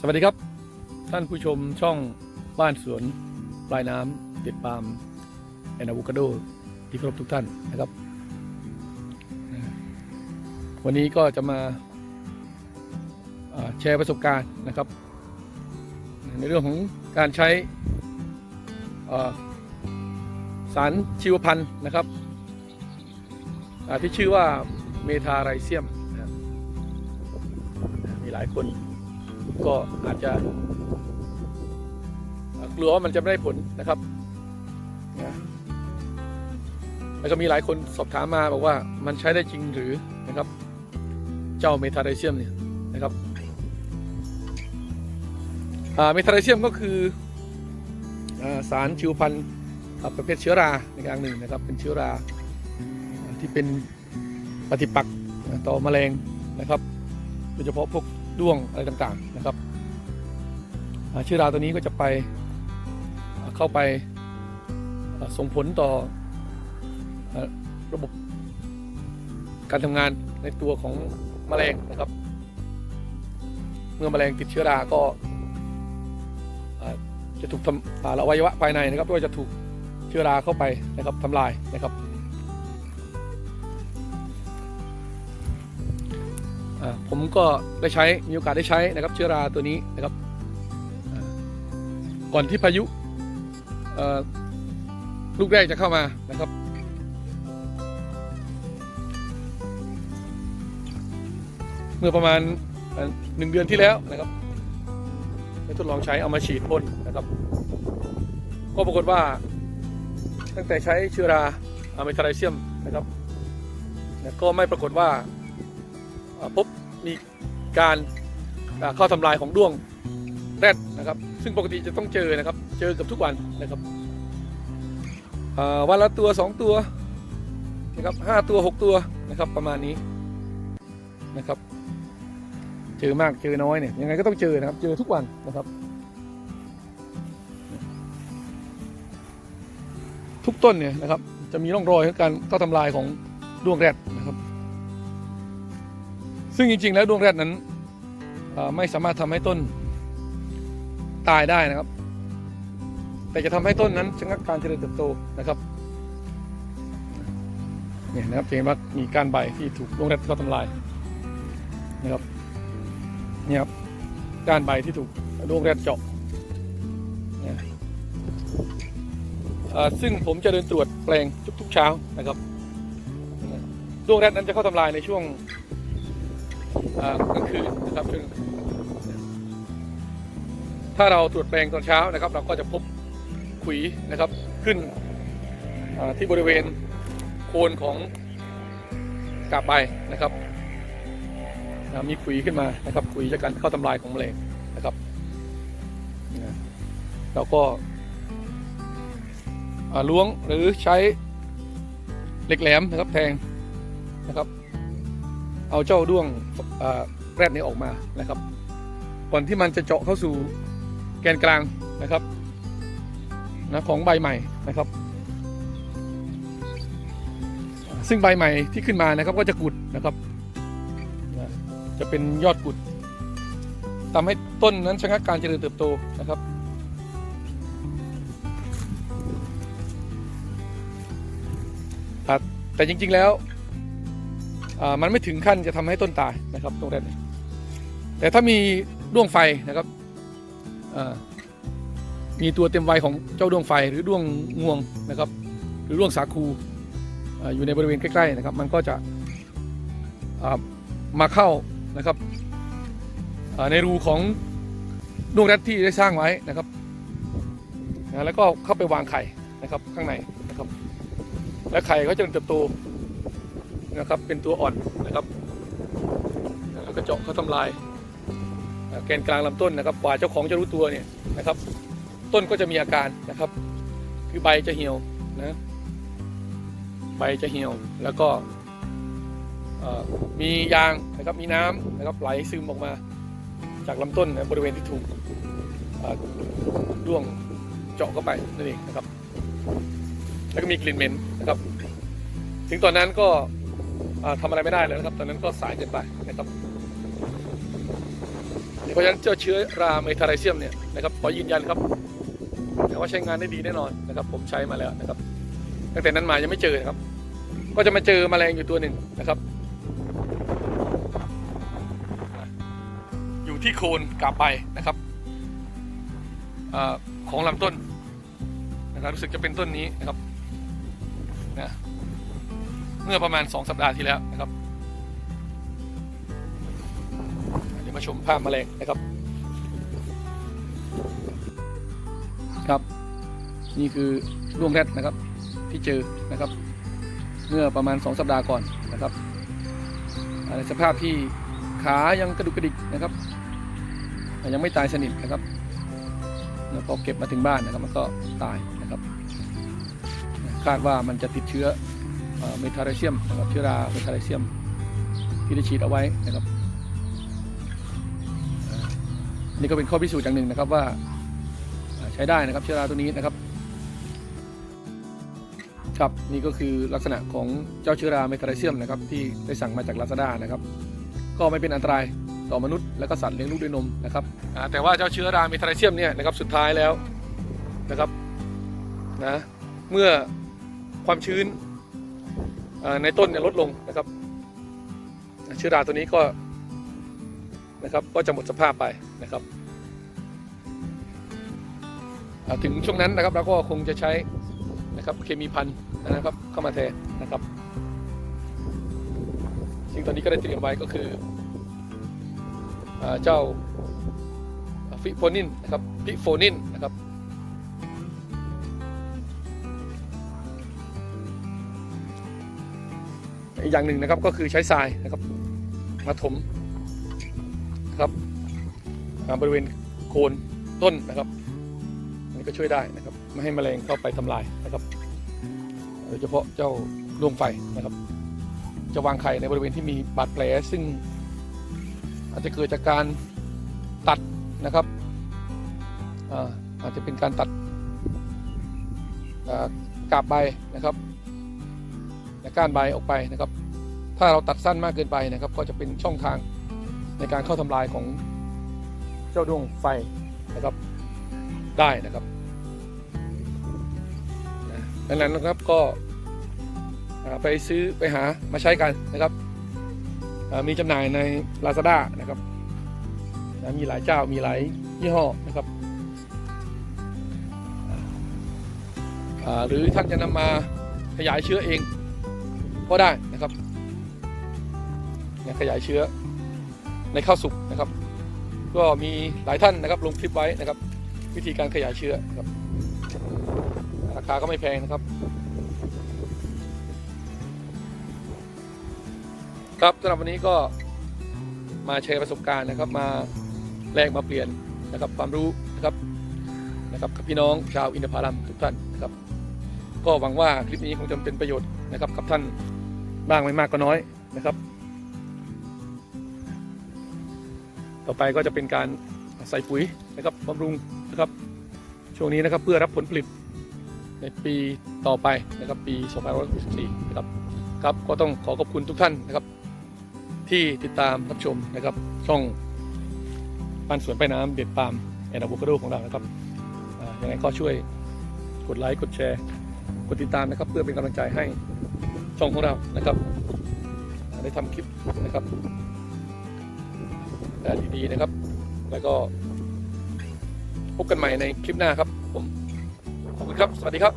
สวัสดีครับ ท่านผู้ชมช่องบ้านสวนปลายน้ำติดปาล์มแอนอะโวคาโดที่ครพทุกท่านนะครับ วันนี้ก็จะมาแชร์ประสบการณ์นะครับ ในเรื่องของการใช้สารชีวพันธุ์นะครับที่ชื่อว่าเมทาไรเซียมนะมีหลายคน ก็อาจจะเอ่อกลัวว่ามันจะไม่ได้ผลนะครับนะแล้วก็มีหลายคนสอบถามมาบอกว่ามันใช้ได้จริงหรือนะครับ เจ้าเมทาไรเซียมเนี่ยนะครับอ่าเมทาไรเซียมก็คืออาสารชีวพันธุ์อ่าประเภทเชื้อราในอย่างหนึ่งนะครับ เป็นเชื้อราอ่าที่เป็นปฏิปักษ์ต่อแมลงนะครับโดยเฉพาะพวก ด้วงอะไรต่างๆนะครับเชื้อราตัวนี้ก็จะไปเข้าไปส่งผลต่อระบบการทำงานในตัวของแมลงนะครับ เมื่อแมลงติดเชื้อราก็จะถูกทำอ่าอวัยวะภายในนะครับก็จะถูกเชื้อราเข้าไปนะครับทำลายนะครับ ผมก็ได้ใช้มีโอกาสได้ใช้นะครับเชื้อราตัวนี้นะครับก่อนที่พายุลูกแรกจะเข้ามานะครับเมื่อประมาณหนึ่งเดือนที่แล้วนะครับได้ทดลองใช้เอามาฉีดพ่นนะครับ ก็ปรากฏว่า ตั้งแต่ใช้เชื้อราอะเมทาไรเซียมนะครับก็ไม่ปรากฏว่า พบมีการเข้าทำลายของด้วงแรดนะครับ ซึ่งปกติจะต้องเจอนะครับ เจอกับทุกวันนะครับวันละตัวสองตัวนะครับห้าตัวหกตัวนะครับประมาณนี้นะครับ เจอมากเจอน้อยเนี่ยยังไงก็ต้องเจอนะครับ เจอทุกวันนะครับ ทุกต้นเนี่ยนะครับ จะมีร่องรอยของการเข้าทำลายของด้วงแรดนะครับ ซึ่งจริง ๆ แล้วดวงแรดนั้นไม่สามารถทำให้ต้นตายได้นะครับ แต่จะทำให้ต้นนั้นชะงักการเจริญเติบโตนะครับเนี่ยนะครับเห็นว่ามีการใบที่ถูกดวงแรดเข้าทำลายนะครับเนี่ยครับการใบที่ถูกดวงแรดเจาะเนี่ยซึ่งผมจะเดินตรวจแปลงทุกๆเช้านะครับดวงแรดนั้นจะเข้าทำลายในช่วง กลางคืนนะครับซึ่งถ้าเราตรวจแปลงตอนเช้านะครับ เราก็จะพบขุยนะครับขึ้นที่บริเวณโคนของกาบใบนะครับมีขุยขึ้นมานะครับขุยจากการเข้าทำลายของแมลงนะครับเราก็ล้วงหรือใช้เหล็กแหลมนะครับแทงนะครับ เอาเจ้าด้วงเอ่อแรดนี้ออกมานะครับ ก่อนที่มันจะเจาะเข้าสู่แกนกลางนะครับนะของใบใหม่นะครับ ซึ่งใบใหม่ที่ขึ้นมานะครับก็จะกุดนะครับ จะเป็นยอดกุดทำให้ต้นนั้นชะงักการเจริญเติบโตนะครับแต่จริงๆแล้ว มันไม่ถึงขั้นจะทำให้ต้นตายนะครับตรงนั้นแต่ถ้ามีด้วงไฟนะครับมีตัวเต็มวัยของเจ้าด้วงไฟหรือด้วงงวงนะครับ หรือด้วงสาคูอ่าอยู่ในบริเวณใกล้ๆนะครับ มันก็จะมาเข้านะครับในรูของด้วงแรดที่ได้สร้างไว้นะครับแล้วก็เข้าไปวางไข่นะครับข้างในนะครับ และไข่ก็จะเติบโต นะครับ เป็นตัวอ่อนนะครับแล้วก็เจาะเขาทำลายแกนกลางลำต้นนะครับกว่าเจ้าของจะรู้ตัวเนี่ยนะครับ ต้นก็จะมีอาการนะครับ คือใบจะเหี่ยวนะใบจะเหี่ยวแล้วก็มียางนะครับมีน้ำนะครับไหลซึมออกมาจากลำต้นนะบริเวณที่ถูกเอ่อด้วงเจาะเข้าไปนั่นเองนะครับ แล้วก็มีกลิ่นเหม็นนะครับ ถึงตอนนั้นก็ ทำอะไรไม่ได้เลยนะครับ ตอนนั้นก็สายเกินไปนะครับเพราะฉะนั้นเจ้าเชื้อราเมทาไรเซียมเนี่ยนะครับขอยืนยันครับแต่ว่าใช้งานได้ดีแน่นอนนะครับ ผมใช้มาแล้วนะครับ ตั้งแต่นั้นมายังไม่เจอนะครับ ก็จะมาเจอแมลงอยู่ตัวหนึ่งนะครับ อยู่ที่โคนกาบใบนะครับอของลำต้นนะครับรู้สึกจะเป็นต้นนี้นะครับนะ เมื่อประมาณ 2 สัปดาห์ที่แล้วนะครับ เดี๋ยวมาชมภาพแมลงนะครับครับ นี่คือร่วงแรดนะครับ ที่เจอนะครับ เมื่อประมาณ 2 สัปดาห์ก่อนนะครับในสภาพที่ขายังกระดุกกระดิกนะครับ ยังไม่ตายสนิทนะครับแล้วพอเก็บมาถึงบ้านนะครับ มันก็ตายนะครับ คาดว่ามันจะติดเชื้อ เมทาไรเซียมนะครับเชื้อราเมทาไรเซียมที่ได้ฉีดเอาไว้นะครับนี่ก็เป็นข้อพิสูจน์อย่างหนึ่งนะครับว่าใช้ได้นะครับเชื้อราตัวนี้นะครับครับนี่ก็คือลักษณะของเจ้าเชื้อราเมทาไรเซียมนะครับที่ได้สั่งมาจากลาซาด้านะครับก็ไม่เป็นอันตรายต่อมนุษย์และก็สัตว์เลี้ยงลูกด้วยนมนะครับแต่ว่าเจ้าเชื้อราเมทาไรเซียมเนี่ยนะครับสุดท้ายแล้วนะครับนะเมื่อความชื้น ในต้นเนี่ยลดลงนะครับเชื้อราตัวนี้ก็นะครับก็จะหมดสภาพไปนะครับถึงช่วงนั้นนะครับเราก็คงจะใช้นะครับเคมีพันนะครับเข้ามาแทนนะครับสิ่งตอนนี้ก็ได้เตรียมไว้ก็คืออเจ้าฟิโฟนินนะครับพิโฟนินนะครับ อีกอย่างหนึ่งนะครับก็คือใช้ทรายนะครับ มาถมนะครับบริเวณโคนต้นนะครับอันนี้ก็ช่วยได้นะครับ ไม่ให้แมลงเข้าไปทำลายนะครับโดยเฉพาะเจ้าดวงไฟนะครับ จะวางไข่ในบริเวณที่มีบาดแผลซึ่ง อาจจะเกิดจากการตัดนะครับอาอาจจะเป็นการตัดอ่ากาบใบนะครับ ก้านใบออกไปนะครับ ถ้าเราตัดสั้นมากเกินไปนะครับ ก็จะเป็นช่องทางในการเข้าทำลายของเจ้าดวงไฟนะครับได้นะครับดังนั้นนะครับก็ไปซื้อไปหามาใช้กันนะครับ มีจำหน่ายใน Lazada นะครับมีหลายเจ้ามีหลายยี่ห้อนะครับหรือท่านจะนำมาขยายเชื้อเอง ก็ได้นะครับขยายเชื้อในข้าวสุกนะครับ ก็มีหลายท่านนะครับลงคลิปไว้นะครับ วิธีการขยายเชื้อครับราคาก็ไม่แพงนะครับ ครับสำหรับวันนี้ก็มาแชร์ประสบการณ์นะครับ มาแลกมาเปลี่ยนนะครับความรู้นะครับนะครับกับพี่น้องชาวอินทผลัมทุกท่านนะครับ ก็หวังว่าคลิปนี้คงจะเป็นประโยชน์นะครับกับท่าน บ้างไม่มากก็น้อยนะครับ ต่อไปก็จะเป็นการใส่ปุ๋ยนะครับบำรุงนะครับช่วงนี้นะครับเพื่อรับผลผลิตในปีต่อไปนะครับปี 2564 นะครับครับก็ต้องขอขอบคุณทุกท่านนะครับ ที่ติดตามรับชมนะครับ ช่องบ้านสวนไปน้ำเด็ดปาล์มแอนด์อะโวคาโดของเรานะครับยังไงก็ช่วยกดไลค์กดแชร์ กดติดตามนะครับ เพื่อเป็นกำลังใจให้ ช่องของเรานะครับได้ทำคลิปนะครับแต่ดีๆนะครับ แล้วก็พบกันใหม่ในคลิปหน้าครับผมขอบคุณครับ สวัสดีครับ